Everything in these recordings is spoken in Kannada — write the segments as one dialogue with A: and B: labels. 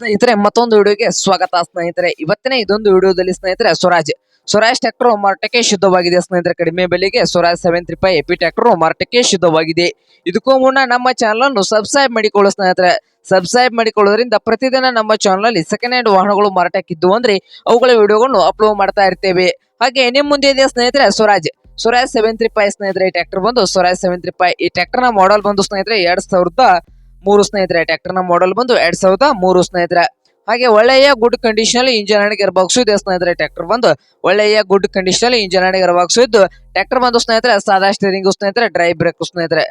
A: ಸ್ನೇಹಿತರೆ, ಮತ್ತೊಂದು ವಿಡಿಯೋಗೆ ಸ್ವಾಗತ ಸ್ನೇಹಿತರೆ. ಇವತ್ತಿನ ಇದೊಂದು ವಿಡಿಯೋದಲ್ಲಿ ಸ್ನೇಹಿತರೆ, ಸ್ವರಾಜ್. ಸ್ವರಾಜ್ ಟ್ರ್ಯಾಕ್ಟರ್ ಮಾರಾಟಕ್ಕೆ ಶುದ್ಧವಾಗಿದೆ ಸ್ನೇಹಿತರೆ. ಕಡಿಮೆ ಬೆಲೆಗೆ Swaraj seven three five AP tractor ಮಾರಾಟಕ್ಕೆ ಶುದ್ಧವಾಗಿದೆ. ಇದಕ್ಕೂ ಮುನ್ನ ನಮ್ಮ ಚಾನಲ್ ಅನ್ನು ಸಬ್ಸ್ಕ್ರೈಬ್ ಮಾಡಿಕೊಳ್ಳಿ ಸ್ನೇಹಿತರೆ. ಸಬ್ಸ್ಕ್ರೈಬ್ ಮಾಡಿಕೊಳ್ಳೋದ್ರಿಂದ ಪ್ರತಿದಿನ ನಮ್ಮ ಚಾನಲ್ ಅಲ್ಲಿ ಸೆಕೆಂಡ್ ಹ್ಯಾಂಡ್ ವಾಹನಗಳು ಮಾರಾಟಕ್ಕಿದ್ದು ಅಂದ್ರೆ ಅವುಗಳ ವಿಡಿಯೋಗಳನ್ನು ಅಪ್ಲೋಡ್ ಮಾಡ್ತಾ ಇರ್ತೇವೆ. ಹಾಗೆ ನಿಮ್ಮ ಮುಂದೆ ಇದೆ ಸ್ನೇಹಿತರೆ, Swaraj. Swaraj seven three five ಸ್ನೇಹಿತರೆ, ಈ ಟ್ರ್ಯಾಕ್ಟರ್ ಬಂದು ಸ್ವರಾಜ್ ಸೆವೆನ್ ತ್ರೀ ಫೈವ್ ಈ ಟ್ರ್ಯಾಕ್ಟರ್ನ ಮಾಡೆಲ್ ಬಂದು ಸ್ನೇಹಿತರೆ, ಎರಡ್ ಸಾವಿರದ ಮೂರು ಸ್ನೇಹಿತರೆ ನ ಮಾಡೆಲ್ ಬಂದು ಎರಡ್ ಸಾವಿರದ ಮೂರು ಸ್ನೇಹಿತರೆ. ಹಾಗೆ ಒಳ್ಳೆಯ good condition engine gear box ಇದೆ ಸ್ನೇಹಿತರೆ ಟ್ರ್ಯಾಕ್ಟರ್ ಬಂದು ಒಳ್ಳೆಯ good condition engine gear box ಇದ್ದು ಟ್ರ್ಯಾಕ್ಟರ್ ಬಂದು ಸ್ನೇಹಿತರೆ, ಸಾದಾ ಸ್ಟೇರಿಂಗ್ ಸ್ನೇಹಿತರೆ ಡ್ರೈವ್ ಬ್ರೇಕ್ ಸ್ನೇಹಿತರೆ.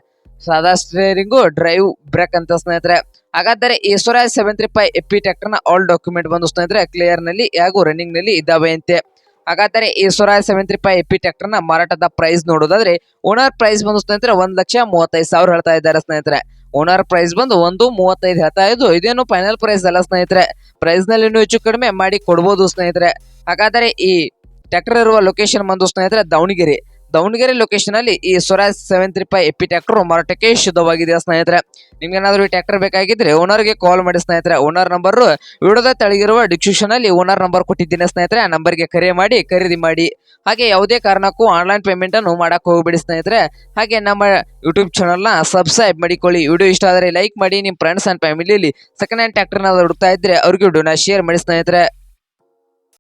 A: ಸಾದಾ ಸ್ಟೇರಿಂಗು ಡ್ರೈವ್ ಬ್ರೇಕ್ ಅಂತ ಸ್ನೇಹಿತರೆ. ಹಾಗಾದರೆ ಈಶ್ವರ ಸೆವೆನ್ ತ್ರೀ ಫೈವ್ ಎಪಿ ಟ್ರ್ಯಾಕ್ಟರ್ನ ಆಲ್ ಡಾಕ್ಯುಮೆಂಟ್ ಬಂದು ಸ್ನೇಹಿತರೆ ಕ್ಲಿಯರ್ನಲ್ಲಿ ಹಾಗೂ ರನ್ನಿಂಗ್ನಲ್ಲಿ ಇದ್ದಾವೆ ಅಂತೆ. ಹಾಗಾದರೆ ಈ ಸುರಾಯ seven three five AP tractor ಮಾರಾಟದ ಪ್ರೈಸ್ ನೋಡೋದಾದ್ರೆ, ಓನರ್ ಪ್ರೈಸ್ ಬಂದು ಸ್ನೇಹಿತರೆ ಒಂದ್ ಲಕ್ಷ ಮೂವತ್ತೈದು ಸಾವಿರ ಹೇಳ್ತಾ ಇದ್ದಾರೆ ಸ್ನೇಹಿತರೆ. ಓನರ್ ಪ್ರೈಸ್ ಬಂದು ಒಂದು ಮೂವತ್ತೈದು ಹೇಳ್ತಾ ಇದ್ದು, ಇದೇನು ಫೈನಲ್ ಪ್ರೈಸ್ ಅಲ್ಲ ಸ್ನೇಹಿತರೆ. ಪ್ರೈಸ್ನಲ್ಲಿ ಇನ್ನೂ ಹೆಚ್ಚು ಕಡಿಮೆ ಮಾಡಿ ಕೊಡಬಹುದು ಸ್ನೇಹಿತರೆ. ಹಾಗಾದರೆ ಈ ಟ್ರ್ಯಾಕ್ಟರ್ ಇರುವ ಲೊಕೇಶನ್ ಬಂದು ಸ್ನೇಹಿತರೆ ದಾವಣಗೆರೆ. ದಾವಣಗೆರೆ ಲೊಕೇಶನ್ ಅಲ್ಲಿ ಈ Swaraj seven three five AP tractor ಮಾರಾಟಕ್ಕೆ ಶುದ್ಧವಾಗಿದೆ ಸ್ನೇಹಿತರೆ. ನಿಮ್ಗೆ ಏನಾದ್ರು ಈ ಟ್ರ್ಯಾಕ್ಟರ್ ಬೇಕಾಗಿದ್ರೆ ಓನರ್ಗೆ ಕಾಲ್ ಮಾಡಿ ಸ್ನೇಹಿತರೆ. ಓನರ್ ನಂಬರ್ ವಿಡಿಯೋದ ತೆಳಗಿರುವ ಡಿಸ್ಕ್ರಿಪ್ಷನ್ ಅಲ್ಲಿ ಓನರ್ ನಂಬರ್ ಕೊಟ್ಟಿದ್ದೀನಿ ಸ್ನೇಹಿತರೆ. ಆ ನಂಬರ್ಗೆ ಕರೆ ಮಾಡಿ, ಖರೀದಿ ಮಾಡಿ. ಹಾಗೆ ಯಾವುದೇ ಕಾರಣಕ್ಕೂ ಆನ್ಲೈನ್ ಪೇಮೆಂಟ್ ಅನ್ನು ಮಾಡಕ್ ಹೋಗಬೇಡಿ ಸ್ನೇಹಿತರೆ. ಹಾಗೆ ನಮ್ಮ ಯೂಟ್ಯೂಬ್ ಚಾನಲ್ನ ಸಬ್ಸ್ಕ್ರೈಬ್ ಮಾಡಿಕೊಳ್ಳಿ. ವಿಡಿಯೋ ಇಷ್ಟ ಆದರೆ ಲೈಕ್ ಮಾಡಿ. ನಿಮ್ಮ ಫ್ರೆಂಡ್ಸ್ ಅಂಡ್ ಫ್ಯಾಮಿಲಿಯಲ್ಲಿ ಸೆಕೆಂಡ್ ಹ್ಯಾಂಡ್ ಟ್ರ್ಯಾಕ್ಟರ್ ಹುಡುಕ್ತಾ ಇದ್ರೆ ಅವ್ರಿಗೆ ವಿಡಿಯೋನ ಶೇರ್ ಮಾಡಿ ಸ್ನೇಹಿತರೆ.